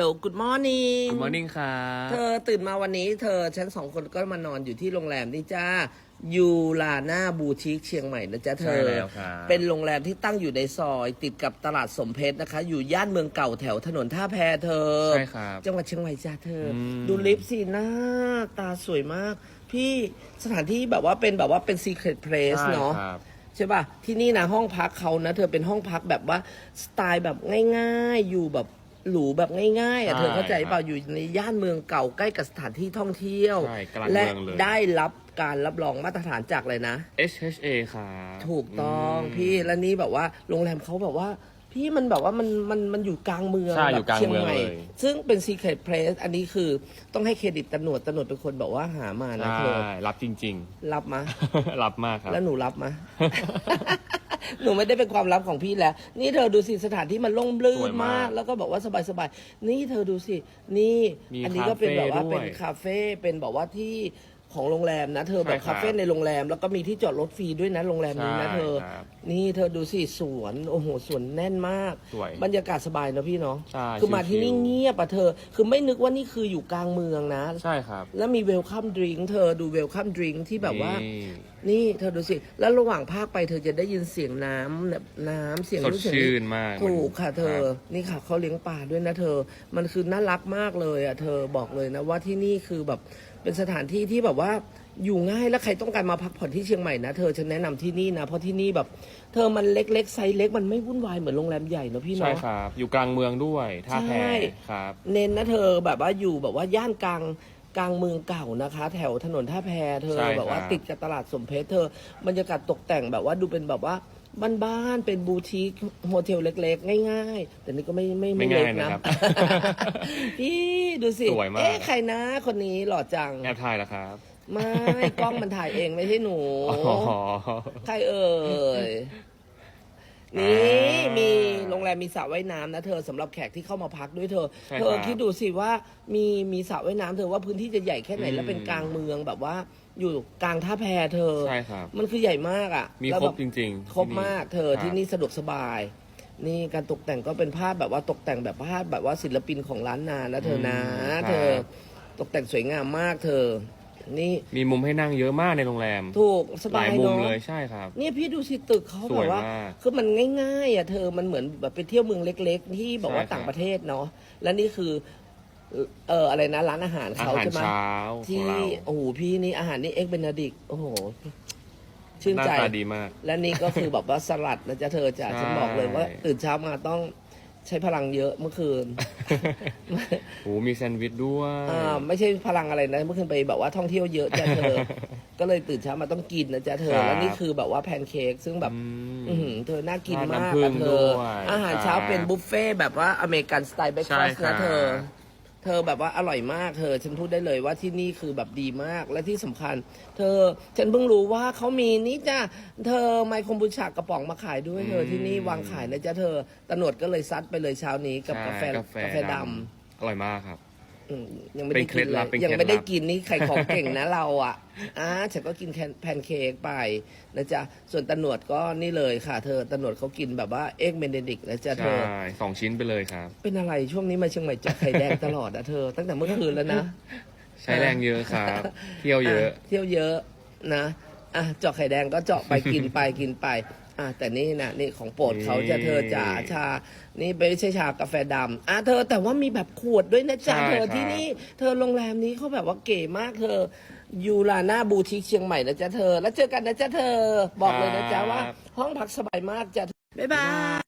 Hello Good morning Good morning ครับเธอตื่นมาวันนี้ เธอฉันสองคนก็มานอนอยู่ที่โรงแรมนี่จ้ายูลาน่าบูติกเชียงใหม่นะจ๊ะเธใช่อ แล้วครับเป็นโรงแรมที่ตั้งอยู่ในซอย ติดกับตลาดสมเพชรนะคะ อยู่ย่านเมืองเก่าแถวถนนท่าแพเธอ ใช่ครับจังหวัดเชียงใหม่จ้าเธออม ดูลิฟต์สิหน้าตาสวยมาก พี่สถานที่แบบว่าเป็นแบบว่าเป็น Secret Place ใช่เนาะครับ ใช่ป่ะ ที่นี่นะห้องพักเขานะ เธอเป็นห้องพักแบบว่า สไตล์แบบง่ายๆ อยู่แบบ หรูแบบง่ายๆอะใช่เธอเข้าใจเปล่าครับอยู่ในย่านเมืองเก่าใกล้กับสถานที่ท่องเที่ยว ใช่กลางและเมืองเลย ได้รับการรับรองมาตรฐานจากเลยนะ HHA ครับถูกต้องม พี่และนี่แบบว่าโรงแรมเขาแบบว่า พี่มันแบบว่ามันมันมันอยู่กลางเมืองใช่แบอยู่บกลางเชียงเมืองใหม่เลย ซึ่งเป็น Secret Place อันนี้คือต้องให้เครดิตตำรวจตำรวจเป็นคนบอกว่าหามานะใช่เธอรับจริงรับมา ๆ รับมากครับ แล้วหนูรับมา หนูไม่ได้เป็นความลับของพี่แล้ว นี่เธอดูสิสถานที่มันโล่งลื่สวนยมากมากแล้วก็บอกว่าสบายๆนี่เธอดูสิ นี่ มีอันนี้ก็เป็นแบบว่าคาเฟ่เป็นด้วยคาเฟ่เป็นแบบว่าที่ ของโรงแรมนะ เธอแบบใช่ครับคาเฟ่ในโรงแรม แล้วก็มีที่จอดรถฟรีด้วยนะโรงแรมนี้นะใช่เธอครับ นี่เธอดูสิสวนโอ้โหสวนแน่นมาก สวยบรรยากาศสบายเนอะพี่เนาะใช่คือมาที่นี่ชิลๆ เงียบอะเธอ คือไม่นึกว่านี่คืออยู่กลางเมืองนะ ใช่ครับแล้วมีเวลคัมดริงเธอดูเวลคัมดริงที่แบบว่า นี่ นี่เธอดูสิ แล้วระหว่างภาคไปเธอจะได้ยินเสียงน้ำแบบน้ำเสียงสดรู้เสียงชื่นมากถูกค่ะ เธอรับนี่ค่ะเขาเลี้ยงปลาด้วยนะเธอ มันคือน่ารักมากเลยอะเธอบอกเลยนะว่าที่นี่คือแบบ เป็นสถานที่ที่แบบว่าอยู่ง่ายแล้วใครต้องการมาพักผ่อนที่เชียงใหม่นะเธอฉันแนะนำที่นี่นะเพราะที่นี่แบบ เธอมันเล็กๆไซส์เล็กมันไม่วุ่นวายเหมือนโรงแรมใหญ่เนอะพี่ใช่เนาะครับอยู่กลางเมืองด้วยท่าแพใช่ครับ เน้นนะเธอแบบว่าอยู่แบบว่าย่านกลางกลางเมืองเก่านะคะ แถวถนนท่าแพเธอใช่ครับแบบว่าติดกับตลาดสมเพชรเธอบรรยากาศตกแต่งแบบว่าดูเป็นแบบว่า บ้านๆเป็นบูติกโฮเทลเล็ก ๆ ง่ายๆ แต่นี่ก็ไม่ไม่ไม่เล็ง่ากยนะนะ ครับ พี่ดูสิสวยมาก เอ๊ะใครนะคนนี้หล่อจัง แอบถ่ายแล้วครับไม่ กล้องมันถ่ายเองไม่ใช่หนู อ๋อ ใครเอ่ย นี่อ่ามีมีโรงแรมมีสระว่ายน้ำนะเธอสำหรับแขกที่เข้ามาพักด้วยเธอ ใช่เธอครับคิดดูสิว่ามีมีสระว่ายน้ำเธอว่าพื้นที่จะใหญ่แค่ไหนอืม แล้วเป็นกลางเมืองแบบว่าอยู่กลางท่าแพเธอ ใช่ครับ มันคือใหญ่มากอะมีแล้วครแบบ จริงๆครบที่นี่มากเธอครับ ที่นี่สะดวกสบาย นี่การตกแต่งก็เป็นภาพแบบว่าตกแต่งแบบภาพแบบว่าศิลปินของร้านนานะเธอนะ อืมเธอครับตกแต่งสวยงามมากเธอ นี่ มีมุมให้นั่งเยอะมากในโรงแรมถูกสหบาลายยมุมเนาะเลยใช่ครับ เนี่ยพี่ดูสิตึกเขาสแบวยบว่ามากคือมันง่ายๆอะเธอมันเหมือนแบบไปเที่ยวเมืองเล็ก ๆ ที่แบบว่าใช่ครับ ต่างประเทศเนาะและนี่คือ เอออะไรนะร้านอาหารอาเขาหารใช่ไหม เช้าขอที่งเราโอ้โหพี่นี่อาหารนี่เอ็กเบนดิกโอ้โห ชื่นหน้าใจ ตาดีมาก และนี่ก็คือแบบว่าสลัดนะจ๊ะเธอจ้ะใช่ ฉันบอกเลยว่าตื่นเช้ามาต้อง ใช้พลังเยอะเมื่อคืน โอ้มีแซนด์วิชด้วยอ่าไม่ใช่พลังอะไรนะ เมื่อคืนไปแบบว่าท่องเที่ยวเยอะจ้ะเธอ ก็เลยตื่นเช้ามาต้องกินนะจ๊ะเธอครับแล้วนี่คือแบบว่าแพนเค้กซึ่งแบบ อืม อื้อหือเธอน่ากินราดมากน้ำผึ้อะงเธด้อวยอาหารเช้าครับเป็นบุฟเฟ่ต์แบบว่าอเมริกันสไตล์เบรคฟาสต์ใช่ครันะบ เธอ เธอแบบว่าอร่อยมากเธอ ฉันพูดได้เลยว่าที่นี่คือแบบดีมากและที่สำคัญ เธอฉันเพิ่งรู้ว่าเขามีนี่จ้ะเธอไมโครบูชากระป๋องมาขายด้วยเธอที่นี่วางขายนะจ๊ะเธอตำรวจก็เลยซัดไปเลยเช้านี้กับกาแฟใช่กาแฟดำอร่อยมากครับ อืมยังไม่ได้เป็นเคกิล็นดเลลัยบเป็นยังเคล็ดไม่ได้ลับกินนี่ไข่ของเก่งนะ เราอะอ่าฉันก็กินแคนแพนเค้กไปนะจ๊ะส่วนตำรวจก็นี่เลยค่ะ เธอตำรวจเขากินแบบว่าเอ็กเมนเดดิกนะจ๊ะเธใช่อ สองชิ้นไปเลยครับ เป็นอะไรช่วงนี้มาเชียงใหม่เจาะไข่แดงตลอดอะเธอ ตั้งแต่เมื่อคืนแล้วนะ ใช้แรงเยอะครับ เที่ยวเยอะ เที่ยวเยอะนะอะเจาะไข่แดงก็เจาะไปกินไปกินไป อะแต่นี่นะนี่ของโปรดเขาจะเธอจ๋าชา นี่ไม่ใช่ชากาแฟดำอะเธอแต่ว่ามีแบบขวดด้วยนะจ๊ะใช่เธอครับที่นี่ เธอโรงแรมนี้เขาแบบว่าเก๋มากเธอยูลาน่าบูติกเชียงใหม่นะจ๊ะเธอ แล้วเจอกันนะจ๊ะเธอ บอกเลยนะจ๊ะว่า ห้องพักสบายมากจ้ะบ๊ายบาย